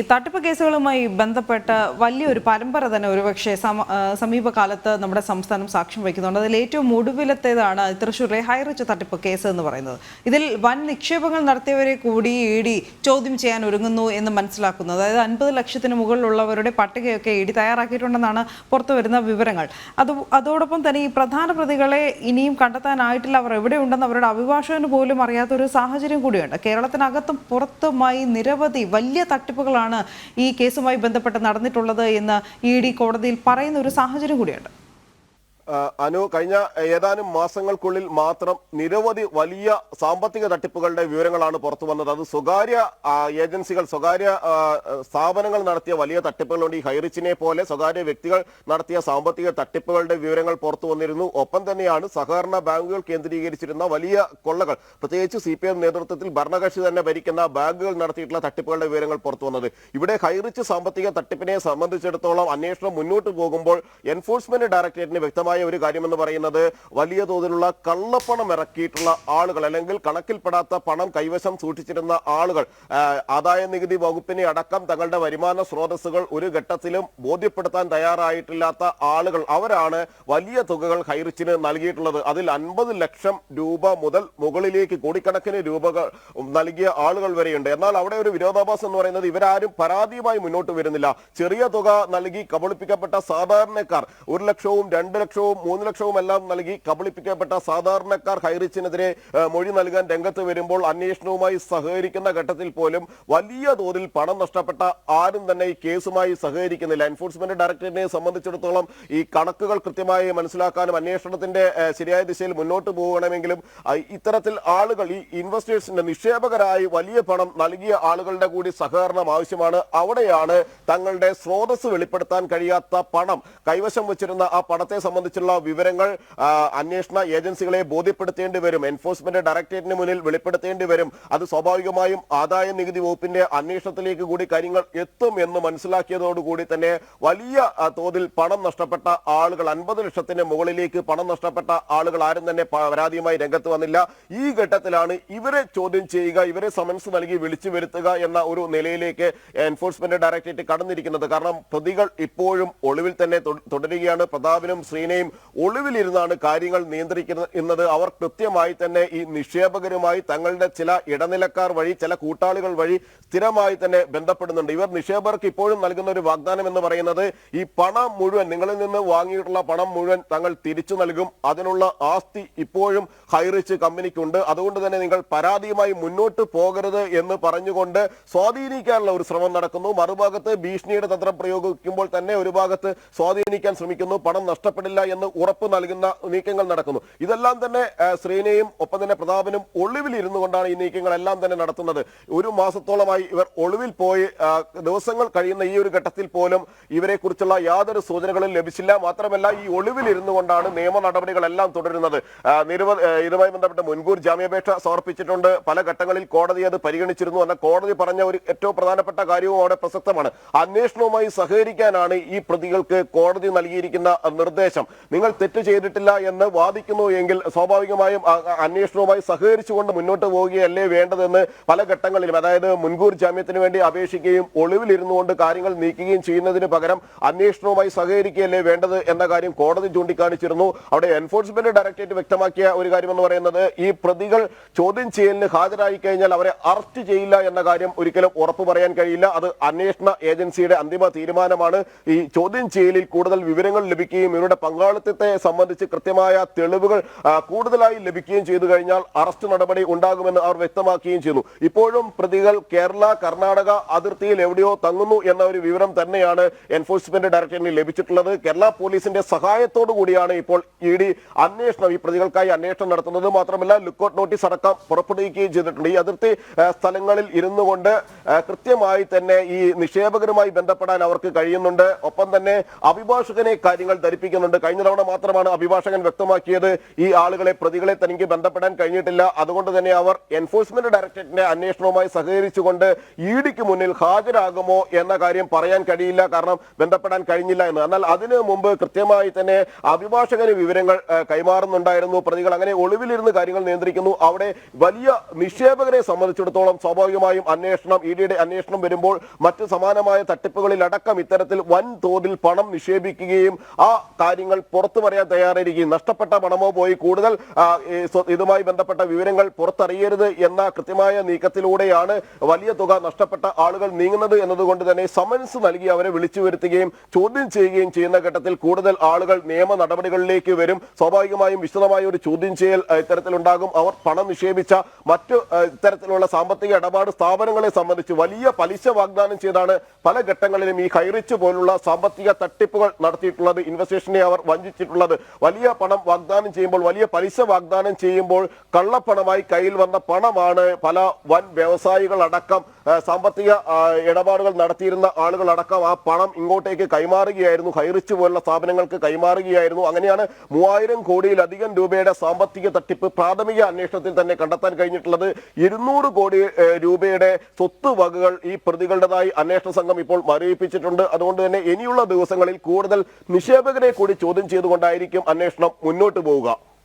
ഈ തട്ടിപ്പ് കേസുകളുമായി ബന്ധപ്പെട്ട വലിയൊരു പരമ്പര തന്നെ ഒരുപക്ഷെ സമ സമീപകാലത്ത് നമ്മുടെ സംസ്ഥാനം സാക്ഷ്യം വഹിക്കുന്നുണ്ട്. അതിൽ ഏറ്റവും ഒടുവിലത്തേതാണ് തൃശ്ശൂരിലെ ഹൈറിച്ച് തട്ടിപ്പ് കേസ് എന്ന് പറയുന്നത്. ഇതിൽ വൻ നിക്ഷേപങ്ങൾ നടത്തിയവരെ കൂടി ഇ ചോദ്യം ചെയ്യാൻ ഒരുങ്ങുന്നു എന്ന് മനസ്സിലാക്കുന്നു അതായത് അൻപത് ലക്ഷത്തിന് മുകളിലുള്ളവരുടെ പട്ടികയൊക്കെ ഇ തയ്യാറാക്കിയിട്ടുണ്ടെന്നാണ് പുറത്തു വരുന്ന വിവരങ്ങൾ. അത് അതോടൊപ്പം തന്നെ ഈ പ്രധാന പ്രതികളെ ഇനിയും കണ്ടെത്താനായിട്ടില്ല. അവർ എവിടെയുണ്ടെന്ന് അവരുടെ അഭിഭാഷകന് പോലും അറിയാത്ത ഒരു സാഹചര്യം കൂടിയുണ്ട്. കേരളത്തിനകത്തും പുറത്തുമായി നിരവധി വലിയ തട്ടിപ്പുകളാണ് ഈ കേസുമായി ബന്ധപ്പെട്ട് നടന്നിട്ടുള്ളത് എന്ന് ഇ ഡി കോടതിയിൽ പറയുന്ന ഒരു സാഹചര്യം കൂടിയുണ്ട്. അനു കഴിഞ്ഞ ഏതാനും മാസങ്ങൾക്കുള്ളിൽ മാത്രം നിരവധി വലിയ സാമ്പത്തിക തട്ടിപ്പുകളുടെ വിവരങ്ങളാണ് പുറത്തു വന്നത്. അത് സ്വകാര്യ ഏജൻസികൾ സ്വകാര്യ സ്ഥാപനങ്ങൾ നടത്തിയ വലിയ തട്ടിപ്പുകളുണ്ട്. ഈ ഹൈറിച്ചിനെ പോലെ സ്വകാര്യ വ്യക്തികൾ നടത്തിയ സാമ്പത്തിക തട്ടിപ്പുകളുടെ വിവരങ്ങൾ പുറത്തു വന്നിരുന്നു. ഒപ്പം തന്നെയാണ് സഹകരണ ബാങ്കുകൾ കേന്ദ്രീകരിച്ചിരുന്ന വലിയ കൊള്ളകൾ. പ്രത്യേകിച്ച് സി പി എം നേതൃത്വത്തിൽ ഭരണകക്ഷി തന്നെ ഭരിക്കുന്ന ബാങ്കുകൾ നടത്തിയിട്ടുള്ള തട്ടിപ്പുകളുടെ വിവരങ്ങൾ പുറത്തു വന്നത്. ഇവിടെ ഹൈറിച്ച് സാമ്പത്തിക തട്ടിപ്പിനെ സംബന്ധിച്ചിടത്തോളം അന്വേഷണം മുന്നോട്ട് പോകുമ്പോൾ എൻഫോഴ്സ്മെന്റ് ഡയറക്ടറേറ്റിന് വ്യക്തമായ ഒരു കാര്യമെന്ന് പറയുന്നത് വലിയ തോതിലുള്ള കള്ളപ്പണം ഇറക്കിയിട്ടുള്ള ആളുകൾ അല്ലെങ്കിൽ കണക്കിൽപ്പെടാത്ത പണം കൈവശം സൂക്ഷിച്ചിരുന്ന ആളുകൾ ആദായ നികുതി വകുപ്പിനെ അടക്കം തങ്ങളുടെ വരുമാന സ്രോതസ്സുകൾ ഒരു ഘട്ടത്തിലും ബോധ്യപ്പെടുത്താൻ തയ്യാറായിട്ടില്ലാത്ത ആളുകൾ അവരാണ് വലിയ തുകകൾ ഹൈറിച്ചിന് നൽകിയിട്ടുള്ളത്. അതിൽ അൻപത് ലക്ഷം രൂപ മുതൽ മുകളിലേക്ക് കോടിക്കണക്കിന് രൂപകൾ നൽകിയ ആളുകൾ വരെയുണ്ട്. എന്നാൽ അവിടെ ഒരു വിരോധാഭാസം എന്ന് പറയുന്നത് ഇവരാരും പരാതിയുമായി മുന്നോട്ട് വരുന്നില്ല. ചെറിയ തുക നൽകി കബളിപ്പിക്കപ്പെട്ട സാധാരണക്കാർ ഒരു ലക്ഷവും രണ്ട് ലക്ഷവും മൂന്ന് ലക്ഷവും എല്ലാം നൽകി കബളിപ്പിക്കപ്പെട്ട സാധാരണക്കാർ ഹൈറിച്ചിനെതിരെ മൊഴി നൽകാൻ രംഗത്ത് വരുമ്പോൾ അന്വേഷണവുമായി സഹകരിക്കുന്ന ഘട്ടത്തിൽ പോലും വലിയ തോതിൽ പണം നഷ്ടപ്പെട്ട ആരും തന്നെ ഈ കേസുമായി സഹകരിക്കുന്നില്ല. എൻഫോഴ്സ്മെന്റ് ഡയറക്ടറേറ്റിനെ സംബന്ധിച്ചിടത്തോളം ഈ കണക്കുകൾ കൃത്യമായി മനസ്സിലാക്കാനും അന്വേഷണത്തിന്റെ ശരിയായ ദിശയിൽ മുന്നോട്ട് പോകണമെങ്കിലും ഇത്തരത്തിൽ ആളുകൾ ഈ ഇൻവെസ്റ്റേഴ്സിന്റെ നിക്ഷേപകരായി വലിയ പണം നൽകിയ ആളുകളുടെ കൂടി സഹകരണം ആവശ്യമാണ്. അവിടെയാണ് തങ്ങളുടെ സ്രോതസ് വെളിപ്പെടുത്താൻ കഴിയാത്ത പണം കൈവശം വെച്ചിരുന്ന ആ പണത്തെ സംബന്ധിച്ചുള്ള വിവരങ്ങൾ അന്വേഷണ ഏജൻസികളെ ബോധ്യപ്പെടുത്തേണ്ടി വരും. എൻഫോഴ്സ്മെന്റ് ഡയറക്ടറേറ്റിന് മുന്നിൽ വെളിപ്പെടുത്തേണ്ടി വരും. അത് സ്വാഭാവികമായും ആദായ നികുതി വകുപ്പിന്റെ അന്വേഷണത്തിലേക്ക് കൂടി കാര്യങ്ങൾ എത്തും എന്ന് മനസ്സിലാക്കിയതോടുകൂടി തന്നെ വലിയ തോതിൽ പണം നഷ്ടപ്പെട്ട ആളുകൾ അൻപത് ലക്ഷത്തിന് മുകളിലേക്ക് പണം നഷ്ടപ്പെട്ട ആളുകൾ ആരും തന്നെ പരാതിയുമായി രംഗത്ത് വന്നില്ല. ഈ ഘട്ടത്തിലാണ് ഇവരെ ചോദ്യം ചെയ്യുക ഇവരെ സമൻസ് നൽകി വിളിച്ചു വരുത്തുക എന്ന ഒരു നിലയിലേക്ക് എൻഫോഴ്സ്മെന്റ് ഡയറക്ടറേറ്റ് കടന്നിരിക്കുന്നത്. കാരണം പ്രതികൾ ഇപ്പോഴും ഒളിവിൽ തന്നെ തുടരുകയാണ്. പ്രതാപിനും ശ്രീനയും ഒളിവിലിരുന്നാണ് കാര്യങ്ങൾ നിയന്ത്രിക്കുന്നത് അവർ കൃത്യമായി തന്നെ ഈ നിക്ഷേപകരുമായി തങ്ങളുടെ ചില ഇടനിലക്കാർ വഴി ചില കൂട്ടാളികൾ വഴി സ്ഥിരമായി തന്നെ ബന്ധപ്പെടുന്നുണ്ട്. ഇവർ നിക്ഷേപകർക്ക് ഇപ്പോഴും നൽകുന്ന ഒരു വാഗ്ദാനം എന്ന് പറയുന്നത് ഈ പണം മുഴുവൻ നിങ്ങളിൽ നിന്ന് വാങ്ങിയിട്ടുള്ള പണം മുഴുവൻ തങ്ങൾ തിരിച്ചു നൽകും. അതിനുള്ള ആസ്തി ഇപ്പോഴും ഹൈറിച്ച് കമ്പനിക്കുണ്ട്. അതുകൊണ്ട് തന്നെ നിങ്ങൾ പരാതിയുമായി മുന്നോട്ട് പോകരുത് എന്ന് പറഞ്ഞുകൊണ്ട് സ്വാധീനിക്കാനുള്ള ഒരു ശ്രമം നടക്കുന്നു. മറുഭാഗത്ത് ഭീഷണിയുടെ തന്ത്രം പ്രയോഗിക്കുമ്പോൾ തന്നെ ഒരു ഭാഗത്ത് സ്വാധീനിക്കാൻ ശ്രമിക്കുന്നു. പണം നഷ്ടപ്പെടില്ല എന്ന് ഉറപ്പ് നൽകുന്ന നീക്കങ്ങൾ നടക്കുന്നു. ഇതെല്ലാം തന്നെ ശ്രീനയും ഒപ്പം തന്നെ പ്രതാപനും ഒളിവിൽ ഇരുന്നു കൊണ്ടാണ് ഈ നീക്കങ്ങളെല്ലാം തന്നെ നടത്തുന്നത്. ഒരു മാസത്തോളമായി ഇവർ ഒളിവിൽ പോയി ദിവസങ്ങൾ കഴിയുന്ന ഈ ഒരു ഘട്ടത്തിൽ പോലും ഇവരെ കുറിച്ചുള്ള യാതൊരു സൂചനകളും ലഭിച്ചില്ല. മാത്രമല്ല ഈ ഒളിവിൽ ഇരുന്നു കൊണ്ടാണ് നിയമ നടപടികളെല്ലാം തുടരുന്നത്. നിരവധി ഇതുമായി ബന്ധപ്പെട്ട് മുൻകൂർ ജാമ്യാപേക്ഷ സമർപ്പിച്ചിട്ടുണ്ട്. പല ഘട്ടങ്ങളിൽ കോടതി അത് പരിഗണിച്ചിരുന്നു. എന്ന കോടതി പറഞ്ഞ ഒരു ഏറ്റവും പ്രധാനപ്പെട്ട കാര്യവും അവിടെ പ്രസക്തമാണ്. അന്വേഷണവുമായി സഹകരിക്കാനാണ് ഈ പ്രതികൾക്ക് കോടതി നൽകിയിരിക്കുന്ന നിർദ്ദേശം. നിങ്ങൾ തെറ്റ് ചെയ്തിട്ടില്ല എന്ന് വാദിക്കുന്നു എങ്കിൽ സ്വാഭാവികമായും അന്വേഷണവുമായി സഹകരിച്ചുകൊണ്ട് മുന്നോട്ട് പോവുകയല്ലേ വേണ്ടതെന്ന് പല ഘട്ടങ്ങളിലും അതായത് മുൻകൂർ ജാമ്യത്തിന് വേണ്ടി അപേക്ഷിക്കുകയും ഒളിവിലിരുന്നുകൊണ്ട് കാര്യങ്ങൾ നീക്കുകയും ചെയ്യുന്നതിന് പകരം അന്വേഷണവുമായി സഹകരിക്കുകയല്ലേ വേണ്ടത് എന്ന കാര്യം കോടതി ചൂണ്ടിക്കാണിച്ചിരുന്നു. അവിടെ എൻഫോഴ്സ്മെന്റ് ഡയറക്ടറേറ്റ് വ്യക്തമാക്കിയ ഒരു കാര്യം എന്ന് പറയുന്നത് ഈ പ്രതികൾ ചോദ്യം ചെയ്യലിന് ഹാജരായി കഴിഞ്ഞാൽ അവരെ അറസ്റ്റ് ചെയ്യില്ല എന്ന കാര്യം ഒരിക്കലും ഉറപ്പു പറയാൻ കഴിയില്ല. അത് അന്വേഷണ ഏജൻസിയുടെ അന്തിമ തീരുമാനമാണ്. ഈ ചോദ്യം ചെയ്യലിൽ കൂടുതൽ വിവരങ്ങൾ ലഭിക്കുകയും ഇവരുടെ പങ്കാളിത്തത്തെ സംബന്ധിച്ച് കൃത്യമായ തെളിവുകൾ കൂടുതലായി ലഭിക്കുകയും ചെയ്തു കഴിഞ്ഞാൽ അറസ്റ്റ് നടപടി ഉണ്ടാകുമെന്ന് അവർ വ്യക്തമാക്കുകയും ചെയ്യുന്നു ഇപ്പോഴും പ്രതികൾ കേരള കർണാടക അതിർത്തിയിൽ എവിടെയോ തങ്ങുന്നു എന്ന ഒരു വിവരം തന്നെയാണ് എൻഫോഴ്സ്മെന്റ് ഡയറക്ടറേറ്റിന് ലഭിച്ചിട്ടുള്ളത്. കേരള പോലീസിന്റെ സഹായത്തോടു കൂടിയാണ് ഇപ്പോൾ ഇ ഡി അന്വേഷണം ഈ പ്രതികൾക്കായി അന്വേഷണം നടത്തുന്നത്. മാത്രമല്ല ലുക്കൌട്ട് നോട്ടീസ് അടക്കം പുറപ്പെടുവിക്കുകയും ചെയ്തിട്ടുണ്ട്. ഈ അതിർത്തി സ്ഥലങ്ങളിൽ ഇരുന്നു കൊണ്ട് കൃത്യമായി തന്നെ ഈ നിക്ഷേപകരുമായി ബന്ധപ്പെടാൻ അവർക്ക് കഴിയുന്നുണ്ട്. ഒപ്പം തന്നെ അഭിഭാഷകനെ കാര്യങ്ങൾ ധരിപ്പിക്കുന്നുണ്ട്. കഴിഞ്ഞ തവണ മാത്രമാണ് അഭിഭാഷകൻ വ്യക്തമാക്കിയത്. ഈ ആളുകളെ പ്രതികളെ തനിക്ക് ബന്ധപ്പെടാൻ കഴിഞ്ഞിട്ടില്ല. അതുകൊണ്ട് തന്നെ അവർ എൻഫോഴ്സ്മെന്റ് ഡയറക്ടറേറ്റിന്റെ അന്വേഷണവുമായി സഹകരിച്ചുകൊണ്ട് ഇ ഡിക്ക് മുന്നിൽ ഹാജരാകുമോ എന്ന കാര്യം പറയാൻ കഴിയില്ല. കാരണം ബന്ധപ്പെടാൻ കഴിഞ്ഞില്ല എന്ന്. എന്നാൽ അതിനു മുമ്പ് കൃത്യമായി തന്നെ അഭിഭാഷകന് വിവരങ്ങൾ കൈമാറുന്നുണ്ടായിരുന്നു. പ്രതികൾ അങ്ങനെ ഒളിവിലിരുന്ന് കാര്യങ്ങൾ നിയന്ത്രിക്കുന്നു. അവിടെ വലിയ നിക്ഷേപകരെ സംബന്ധിച്ചിടത്തോളം സ്വാഭാവികമായും അന്വേഷണം ഇ ഡിയുടെ അന്വേഷണം വരുമ്പോൾ മറ്റ് സമാനമായ തട്ടിപ്പുകളിൽ അടക്കം ഇത്തരത്തിൽ വൻ തോതിൽ പണം നിക്ഷേപിക്കുകയും ആ കാര്യങ്ങൾ പുറത്തു പറയാൻ തയ്യാറായിരിക്കും നഷ്ടപ്പെട്ട പണമോ പോയി കൂടുതൽ ഇതുമായി ബന്ധപ്പെട്ട വിവരങ്ങൾ പുറത്തറിയരുത് എന്ന കൃത്യമായ നീക്കത്തിലൂടെയാണ് വലിയ തുക നഷ്ടപ്പെട്ട ആളുകൾ നീങ്ങുന്നത് എന്നതുകൊണ്ട് തന്നെ സമൻസ് നൽകി അവരെ വിളിച്ചു വരുത്തുകയും ചോദ്യം ചെയ്യുകയും ചെയ്യുന്ന ഘട്ടത്തിൽ കൂടുതൽ ആളുകൾ നിയമ നടപടികളിലേക്ക് വരും. സ്വാഭാവികമായും വിശദമായ ഒരു ചോദ്യം ചെയ്യൽ ഇത്തരത്തിലുണ്ടാകും. അവർ പണം നിക്ഷേപിച്ച മറ്റു ഇത്തരത്തിലുള്ള സാമ്പത്തിക ഇടപാട് സ്ഥാപനങ്ങളെ സംബന്ധിച്ച് വലിയ പലിശ വാഗ്ദാനം ചെയ്താണ് പല ഘട്ടങ്ങളിലും ഈ ഹൈറിച്ച് പോലുള്ള സാമ്പത്തിക തട്ടിപ്പുകൾ നടത്തിയിട്ടുള്ളത്. ഇൻവെസ്റ്റേഷനെ അവർ വഞ്ചിച്ചിട്ടുള്ളത്. വലിയ പണം വാഗ്ദാനം ചെയ്യുമ്പോൾ വലിയ പലിശ വാഗ്ദാനം ചെയ്യുമ്പോൾ കള്ളപ്പണമായി കയ്യിൽ വന്ന പണമാണ് പല വൻ വ്യവസായികൾ അടക്കം സാമ്പത്തിക ഇടപാടുകൾ നടത്തിയിരുന്ന ആളുകളടക്കം ആ പണം ഇങ്ങോട്ടേക്ക് കൈമാറുകയായിരുന്നു. ഹൈറിച്ച് പോലുള്ള സ്ഥാപനങ്ങൾക്ക് കൈമാറുകയായിരുന്നു. അങ്ങനെയാണ് മൂവായിരം കോടിയിലധികം രൂപയുടെ സാമ്പത്തിക തട്ടിപ്പ് പ്രാഥമിക അന്വേഷണത്തിൽ തന്നെ കണ്ടെത്താൻ കഴിഞ്ഞിട്ടുള്ളത്. ഇരുന്നൂറ് കോടി രൂപയുടെ സ്വത്ത് വകകൾ ഈ പ്രതികളുടേതായി അന്വേഷണ സംഘം ഇപ്പോൾ മരവിപ്പിച്ചിട്ടുണ്ട്. അതുകൊണ്ട് തന്നെ ഇനിയുള്ള ദിവസങ്ങളിൽ കൂടുതൽ നിക്ഷേപകരെ കൂടി ചോദ്യം ചെയ്തുകൊണ്ടായിരിക്കും അന്വേഷണം മുന്നോട്ട് പോവുക.